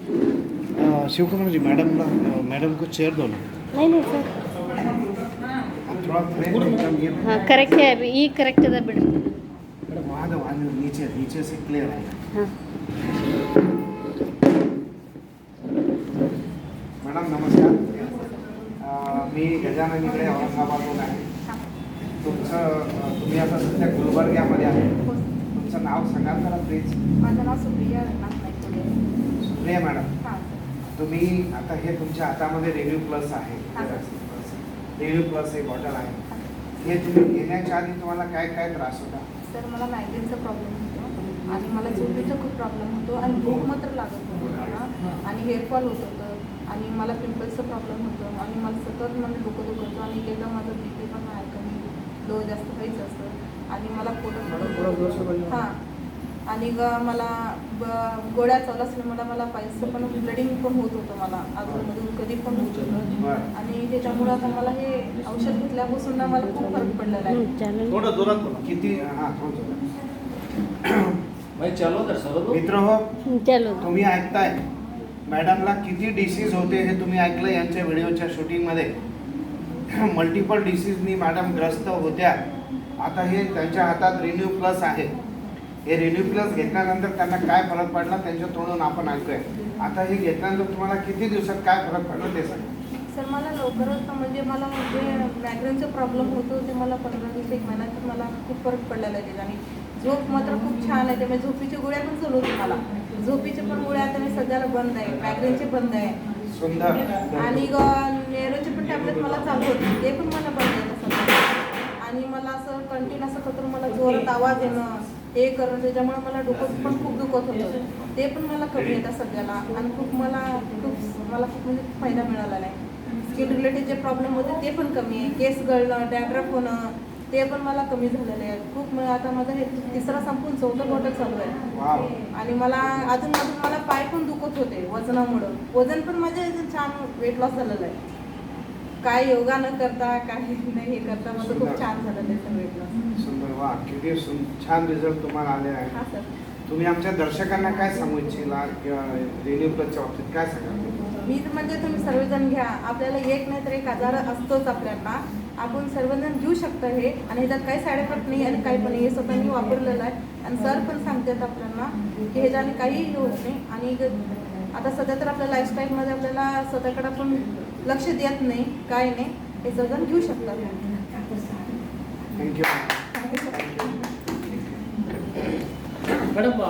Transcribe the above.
Shivakumar ji madam madam को chair दो ना नहीं नहीं सर हाँ करेक्ट है अभी ये करेक्ट है बिड नीचे नीचे से क्लियर है हाँ मैडम नमस्कार मी गजानन इकडे औरंगाबादहून आहे तुमचं तुम्ही आता सध्या गुलबर्ग्यामध्ये आहे तुमचं नाव सांगाल मला प्लीज माझं नाव सुप्रिया सुप्रिया मॅडम. हां. तुम्ही आता हे तुमच्या हातामध्ये रेव्ह्यू प्लस आहे. हा. रेव्ह्यू प्लस हे बॉटल आहे. हे तुम्ही घेण्याच्या आधी तुम्हाला काय काय त्रास होता? सर मला मायग्रेनचा प्रॉब्लेम होतो आणि मला झोपेचा खूप प्रॉब्लेम होतो आणि भूक मात्र लागत होतं मला. आणि हेअरफॉल होत होतं आणि मला पिंपल्सचा प्रॉब्लेम होतो आणि मला सतत म्हणजे डोकं दुखत होतं आणि एकदा माझं बी पी पण आहे कमी लो जास्त व्हायचं असतं. आणि मला पोटात हां. आणि ग मला गोळ्या चालू असल्यामुळे मला पैसे पण ब्लडिंग पण होत होतं मला. अधूनमधून कधी पण होत होतं. आणि त्याच्यामुळे आता मला हे औषध घेतल्यापासून ना मला खूप फरक पडलेला आहे. किती? हां थोडं चलो तर सर्व मित्र हो चलो. तुम्ही ऐकताय. मॅडमला किती डिसीज होते हे तुम्ही ऐकलं यांच्या व्हिडिओच्या शूटिंगमध्ये? मल्टिपल डिसीजनी मॅडम ग्रस्त होत्या. आता हे त्यांच्या हातात रिन्यू प्लस आहे. हे रिन्यू प्लस घेतल्यानंतर त्यांना काय फरक पडला त्यांच्या तोंडून आपण ऐकूया. आता हे घेतल्यानंतर तुम्हाला किती दिवसात काय फरक पडला ते सांगा. सर मला लवकरच म्हणजे मला म्हणजे मॅग्रेनचा प्रॉब्लेम होतो ते मला पंधरा दिवस एक महिन्यात मला खूप फरक पडलेला आहे त्याच्याने झोप मात्र खूप छान आहे. त्यामुळे झोपीच्या गोळ्या पण चालू होती मला. झोपीच्या पण गोळ्या आता मी सध्याला बंद आहे. मॅग्रेनचे बंद आहे. सुंदर. आणि नेरोचे पण टॅबलेट मला चालू होते. ते पण मला बंद आहे सध्या. आणि मला असं कंटिन्यू असं करून मला जोरात आवाज येणं हे करणं त्याच्यामुळे मला डोकं पण खूप दुखत होतं. ते पण मला कमी येतं सध्याला आणि खूप मला खूप मला खूप म्हणजे फायदा मिळालेला आहे. स्किन रिलेटेड जे प्रॉब्लेम होते ते पण कमी आहे. केस गळणं डॅड्रफ होणं ते पण मला कमी झालेलं आहे. खूप आता माझं हे तिसरा संपून चौथं बॉटल चालू आहे. आणि मला अजून अजून मला पाय पण दुखत होते वजनामुळं. वजन पण माझे छान वेट लॉस झालेलं आहे. काय योगा न करता काय नाही हे करता माझं खूप छान सर वेट लॉस सुंदर. वा किती छान रिझल्ट तुम्हाला आले आहे हा सर. तुम्ही आमच्या दर्शकांना काय सांगू इच्छिला रिन्यू प्लसच्या बाबतीत काय सांगाल? मी तर म्हणजे तुम्ही सर्वजण घ्या. आपल्याला एक नाही तर एक आजार असतोच आपल्याला. आपण सर्वजण घेऊ शकतो हे. आणि ह्याच्यात काही साईड इफेक्ट नाही आणि काही पण नाही. हे स्वतः मी वापरलेलं आहे. आणि सर पण सांगतात आपल्याला की ह्याच्याने काहीही होत नाही. आणि ग- आता सध्या तर आपल्या लाईफस्टाईलमध्ये आपल्याला स्वतःकडे पण लक्ष देत नाही काय नाही हे सर्वजण घेऊ शकतात. Thank you madam